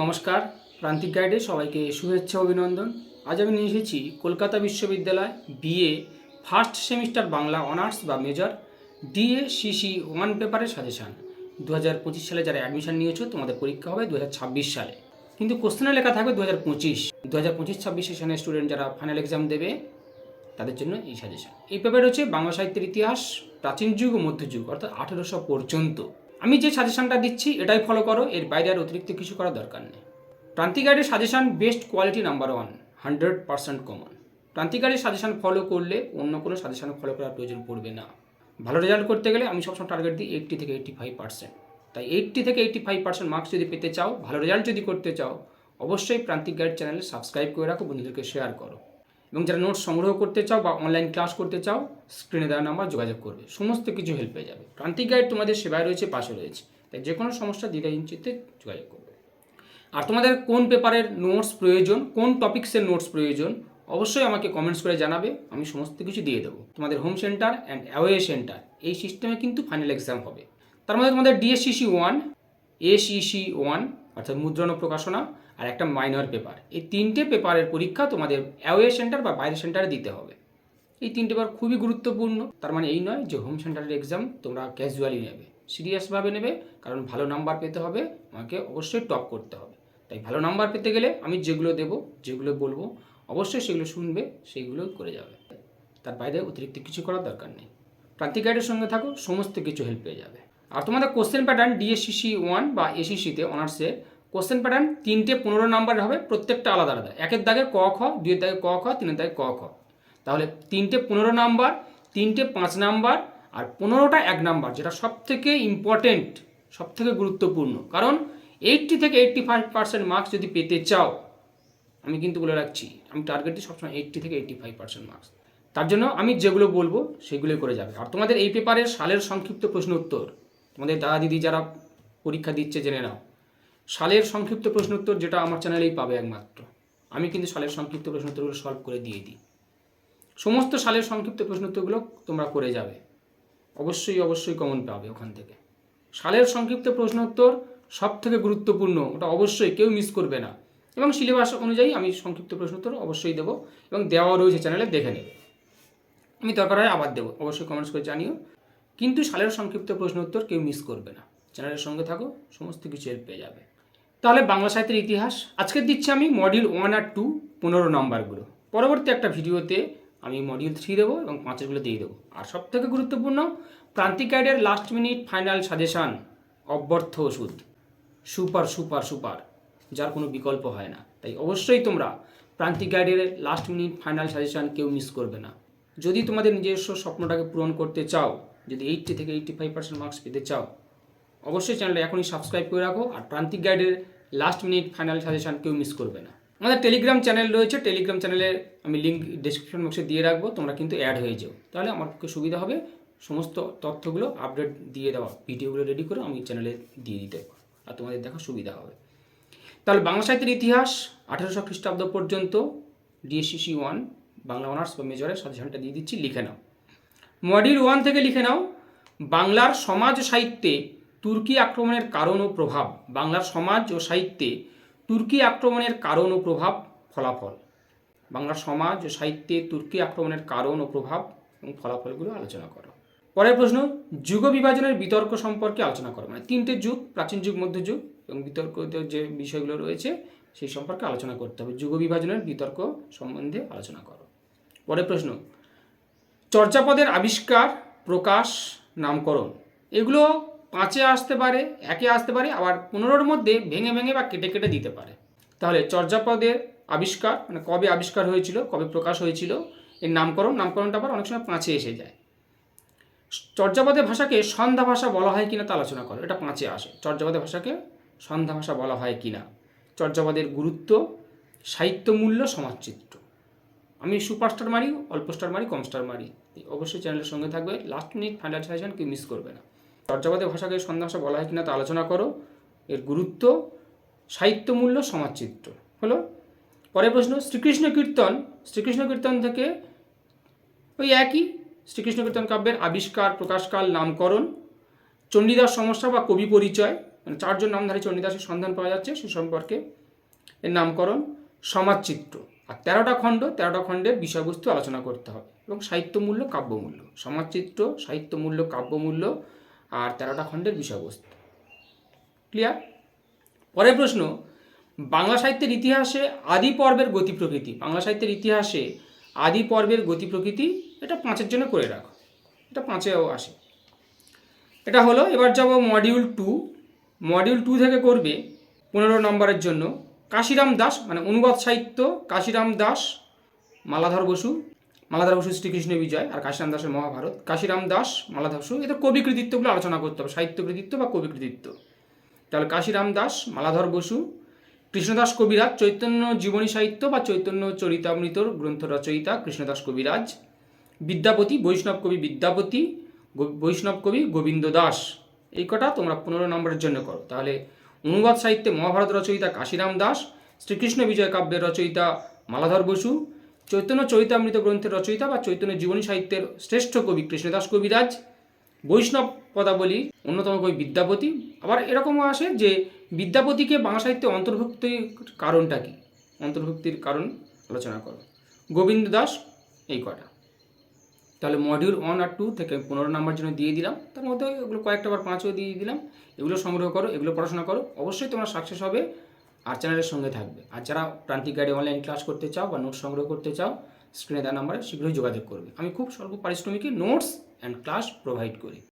নমস্কার, প্রান্তিক গাইডে সবাইকে শুভেচ্ছা, অভিনন্দন। আজ আমি নিয়ে এসেছি কলকাতা বিশ্ববিদ্যালয় B A first semester Bangla honours বা major D A C C one পেপারের সাজেশান। দু হাজার পঁচিশ সালে যারা অ্যাডমিশন নিয়েছো, তোমাদের পরীক্ষা হবে দু হাজার ছাব্বিশ সালে। কিন্তু কোশ্চেনে লেখা থাকবে দু হাজার পঁচিশ। দু হাজার পঁচিশ ছাব্বিশ সেশনের স্টুডেন্ট যারা ফাইনাল এক্সাম দেবে, তাদের জন্য এই সাজেশন। এই পেপার হচ্ছে বাংলা সাহিত্যের ইতিহাস, প্রাচীন যুগ ও মধ্যযুগ, অর্থাৎ আঠেরোশো পর্যন্ত। আমি যে সাজেশনটা দিচ্ছি, এটাই ফলো করো, এর বাইরে আর অতিরিক্ত কিছু করার দরকার নেই। প্রান্তিক গাইডের suggestion best quality number one hundred percent common Prantik গাইডের সাজেশন ফলো করলে অন্য কোনো সাজেশন ফলো করার প্রয়োজন পড়বে না। ভালো রেজাল্ট করতে গেলে আমি সবসময় টার্গেট দিই এইট্টি থেকে এইট্টি ফাইভ পার্সেন্ট তাই এইট্টি থেকে এইট্টি ফাইভ পার্সেন্ট মার্কস যদি পেতে চাও, ভালো রেজাল্ট যদি করতে চাও, অবশ্যই প্রান্তিক গাইড চ্যানেলে সাবস্ক্রাইব করে রাখো, বন্ধুদেরকে শেয়ার করো। এবং যারা নোটস সংগ্রহ করতে চাও বা অনলাইন ক্লাস করতে চাও স্ক্রিনে দেওয়া নাম্বার যোগাযোগ করবে। সমস্ত কিছু হেল্প পেয়ে যাবে। প্রান্তিক গাইড তোমাদের সেবায় রয়েছে, পাশে রয়েছে। তাই যে কোনো সমস্যা দ্বিধা ইঞ্চিতে যোগাযোগ করবে। আর তোমাদের কোন পেপারের নোটস প্রয়োজন, কোন টপিক্সের নোটস প্রয়োজন, অবশ্যই আমাকে কমেন্টস করে জানাবে। আমি সমস্ত কিছু দিয়ে দেবো। তোমাদের home centre and away centre এই সিস্টেমে কিন্তু ফাইনাল এক্সাম হবে। তার মধ্যে তোমাদের ডিএসসিসি ওয়ান এসিসি ওয়ান অর্থাৎ মুদ্রণ প্রকাশনা আর একটা মাইনর পেপার এই তিনটে পেপারের পরীক্ষা তোমাদের অ্যাওয়ে সেন্টার বা বাইরের সেন্টারে দিতে হবে। এই তিনটে পেপার খুবই গুরুত্বপূর্ণ। তার মানে এই নয় যে হোম সেন্টারের এক্সাম তোমরা ক্যাজুয়ালি নেবে। সিরিয়াসভাবে নেবে, কারণ ভালো নাম্বার পেতে হবে আমাকে অবশ্যই টপ করতে হবে। তাই ভালো নাম্বার পেতে গেলে আমি যেগুলো দেব, যেগুলো বলব, অবশ্যই সেগুলো শুনবে, সেইগুলো করে যাবে। তার বাইরে অতিরিক্ত কিছু করার দরকার নেই। প্রান্তিক গাইডের সঙ্গে থাকো, সমস্ত কিছু হেল্প পেয়ে যাবে। আর তোমাদের কোশ্চেন প্যাটার্ন ডিএসসিসি ওয়ান বা এসিসিতে অনার্সে কোশ্চেন প্যাটার্ন তিনটে পনেরো নাম্বারের হবে, প্রত্যেকটা আলাদা আলাদা। একের দাগে ক, খ, দুইয়ের দাগে ক, খ, তিনের দাগে ক, খ। তাহলে তিনটে পনেরো নাম্বার তিনটে পাঁচ নাম্বার আর পনেরোটা এক নাম্বার যেটা সব থেকে ইম্পর্টেন্ট সব থেকে গুরুত্বপূর্ণ। কারণ এইটটি থেকে এইট্টি ফাইভ পার্সেন্ট মার্কস যদি পেতে চাও, আমি কিন্তু বলে রাখছি, আমি টার্গেট দিই সবসময় এইট্টি থেকে এইট্টি ফাইভ পার্সেন্ট মার্কস তার জন্য আমি যেগুলো বলব, সেগুলোই করে যাবে। আর তোমাদের এই পেপারের সালের সংক্ষিপ্ত প্রশ্ন উত্তর। তোমাদের দাদা দিদি যারা পরীক্ষা দিচ্ছে, জেনে নাও। সালের সংক্ষিপ্ত প্রশ্ন উত্তর যেটা আমার চ্যানেলেই পাবে একমাত্র। আমি কিন্তু সালের সংক্ষিপ্ত প্রশ্ন উত্তরগুলো সলভ করে দিয়ে দিই। সমস্ত সালের সংক্ষিপ্ত প্রশ্ন উত্তরগুলো তোমরা করে যাবে। অবশ্যই অবশ্যই কমন পাবে ওখান থেকে। সালের সংক্ষিপ্ত প্রশ্ন উত্তর সব থেকে গুরুত্বপূর্ণ, ওটা অবশ্যই কেউ মিস করবে না। এবং সিলেবাস অনুযায়ী আমি সংক্ষিপ্ত প্রশ্ন উত্তর অবশ্যই দেবো এবং দেওয়া রয়েছে চ্যানেলে, দেখে নেবে। আমি দরকার হয় আবার দেবো। অবশ্যই কমেন্টস করে জানিও। কিন্তু সালের সংক্ষিপ্ত প্রশ্ন উত্তর কেউ মিস করবে না। চ্যানেলের সঙ্গে থাকো, সমস্ত কিছু হেল্প পেয়ে যাবে। তাহলে বাংলা সাহিত্যের ইতিহাস। আজকে দিচ্ছি আমি মডিউল ওয়ান আর টু পনেরো নম্বরগুলো। পরবর্তী একটা ভিডিওতে আমি মডিউল থ্রি দেবো এবং পাঁচেরগুলো দিয়ে দেবো। আর সব থেকে গুরুত্বপূর্ণ, প্রান্তিক গাইডের লাস্ট মিনিট ফাইনাল সাজেশান অব্যর্থ ওষুধ। Super super super. যার কোনো বিকল্প হয় না। তাই অবশ্যই তোমরা প্রান্তিক গাইডের লাস্ট মিনিট ফাইনাল সাজেশান কেউ মিস করবে না। যদি তোমাদের নিজস্ব স্বপ্নটাকে পূরণ করতে চাও যদি এইটটি থেকে এইটটি ফাইভ পার্সেন্ট মার্কস পেতে চাও, অবশ্যই চ্যানেলটা এখনই সাবস্ক্রাইব করে রাখো আর প্রান্তিক গাইডের লাস্ট মিনিট ফাইনাল সাজেশন কেউ মিস করবে না। আমাদের টেলিগ্রাম চ্যানেল রয়েছে টেলিগ্রাম চ্যানেলে আমি লিঙ্ক ডিসক্রিপশন বক্সে দিয়ে রাখব, তোমরা কিন্তু অ্যাড হয়ে যাও। তাহলে আমার পক্ষে সুবিধা হবে, সমস্ত তথ্যগুলো আপডেট দিয়ে দেওয়া ভিডিওগুলো রেডি করে আমি চ্যানেলে দিয়ে দিতে আর তোমাদের দেখা সুবিধা হবে। তাহলে বাংলা সাহিত্যের ইতিহাস, আঠেরোশো খ্রিস্টাব্দ পর্যন্ত ডিএসসিসি ওয়ান বাংলা অনার্স বা মেজরের সাজেশনটা দিয়ে দিচ্ছি, লিখে নাও। মডিউল ওয়ান থেকে লিখে নাও, বাংলার সমাজ সাহিত্যে তুর্কি আক্রমণের কারণ ও প্রভাব। বাংলার সমাজ ও সাহিত্যে তুর্কি আক্রমণের কারণ ও প্রভাব ফলাফল। বাংলার সমাজ ও সাহিত্যে তুর্কি আক্রমণের কারণ ও প্রভাব এবং ফলাফলগুলো আলোচনা করো। পরের প্রশ্ন, যুগ বিভাজনের বিতর্ক সম্পর্কে আলোচনা করো। মানে তিনটে যুগ, প্রাচীন যুগ মধ্যযুগ এবং বিতর্কিত যে বিষয়গুলো রয়েছে সেই সম্পর্কে আলোচনা করতে হবে। যুগ বিভাজনের বিতর্ক সম্বন্ধে আলোচনা করো। পরের প্রশ্ন চর্যাপদের আবিষ্কার, প্রকাশ, নামকরণ। এগুলো পাঁচে আসতে পারে, একে আসতে পারে, আবার পনেরোর মধ্যে ভেঙে ভেঙে বা কেটে কেটে দিতে পারে। তাহলে চর্যাপদের আবিষ্কার মানে কবে আবিষ্কার হয়েছিল, কবে প্রকাশ হয়েছিল, এর নামকরণ, নামকরণটা আবার অনেক সময় পাঁচে এসে যায়। চর্যাপদের ভাষাকে সন্ধ্যা ভাষা বলা হয় কিনা তা আলোচনা করো, এটা পাঁচে আসে। চর্যাপদের ভাষাকে সন্ধ্যা ভাষা বলা হয় কিনা? চর্যাপদের গুরুত্ব, সাহিত্য মূল্য, সমাজচিত্র। আমি সুপার স্টার মারি, অল্প স্টার মারি, কম স্টার মারি। অবশ্যই চ্যানেলের সঙ্গে থাকবে। লাস্ট মিনিট ফাইনাল সাজেশন কেউ মিস করবে না। চর্যাপদের ভাষাকে সন্ধ্যা ভাষা বলা হয় কিনা তা আলোচনা করো। এর গুরুত্ব সাহিত্য মূল্য সমাজচিত্র। হলো? পরের প্রশ্ন, শ্রীকৃষ্ণ কীর্তন। শ্রীকৃষ্ণ কীর্তন থেকে ওই একই শ্রীকৃষ্ণ কীর্তন কাব্যের আবিষ্কার, প্রকাশকাল, নামকরণ, চণ্ডীদাস সমস্যা বা কবি পরিচয় মানে চারজন নামধারী চণ্ডীদাসের সন্ধান পাওয়া যাচ্ছে সে সম্পর্কে। এর নামকরণ, সমাজচিত্র। আর তেরোটা খণ্ড, তেরোটা খণ্ডের বিষয়বস্তু আলোচনা করতে হবে এবং সাহিত্যমূল্য, কাব্যমূল্য, সমাজচিত্র, সাহিত্যমূল্য, কাব্যমূল্য আর তেরোটা খণ্ডের বিষয়বস্তু। ক্লিয়ার পরের প্রশ্ন, বাংলা সাহিত্যের ইতিহাসে আদি পর্বের গতি প্রকৃতি, বাংলা সাহিত্যের ইতিহাসে আদি পর্বের গতি প্রকৃতি, এটা পাঁচের জন্য করে রাখো। এটা পাঁচেও আসে। এটা হলো, এবার যাব মডিউল টু মডিউল টু থেকে করবে পনেরো নম্বরের জন্য। কাশিরাম দাস মানে অনুবাদ সাহিত্য, কাশিরাম দাস, মালাধর বসু মালাধর বসু শ্রীকৃষ্ণ বিজয় আর কাশিরাম দাসের মহাভারত। কাশিরাম দাস, মালাধর বসু, এদের কবি কৃতিত্বগুলো আলোচনা করতে হবে, সাহিত্য কৃতিত্ব বা কবি কৃতিত্ব। তাহলে কাশিরাম দাস, মালাধর বসু, কৃষ্ণদাস কবিরাজ, চৈতন্য জীবনী সাহিত্য বা চৈতন্য চরিতামৃতর গ্রন্থ রচয়িতা কৃষ্ণদাস কবিরাজ, বিদ্যাপতি, বৈষ্ণব কবি বিদ্যাপতি বৈষ্ণব কবি গোবিন্দ দাস। এই কটা তোমরা পনেরো নম্বরের জন্য করো। তাহলে অনুবাদ সাহিত্যে মহাভারত রচয়িতা কাশিরাম দাস, শ্রীকৃষ্ণ বিজয় কাব্যের রচয়িতা মালাধর বসু, চৈতন্য চরিতামৃত গ্রন্থের রচয়িতা বা চৈতন্য জীবনী সাহিত্যের শ্রেষ্ঠ কবি কৃষ্ণদাস কবিরাজ, বৈষ্ণব পদাবলী অন্যতম কবি বিদ্যাপতি। আবার এরকমও আসে যে বিদ্যাপতিকে বাংলা সাহিত্যে অন্তর্ভুক্তির কারণটা কি? অন্তর্ভুক্তির কারণ আলোচনা করো। গোবিন্দ দাস, এই কটা। তাহলে মডিউল ওয়ান আর টু থেকে পনেরো নাম্বার জন্য দিয়ে দিলাম। তার মধ্যে এগুলো কয়েকটা বার পাঁচও দিয়ে দিলাম। এগুলো সংগ্রহ করো, এগুলো পড়াশোনা করো। অবশ্যই তোমরা সাকসেস হবে আর চ্যানেলের সঙ্গে থাকবে। আর যারা প্রান্তিক গাইডে অনলাইন ক্লাস করতে চাও বা নোটস সংগ্রহ করতে চাও স্ক্রিনে দেওয়া নাম্বারে শীঘ্রই যোগাযোগ করবে। আমি খুব স্বল্প পারিশ্রমিকে নোটস অ্যান্ড ক্লাস প্রোভাইড করি।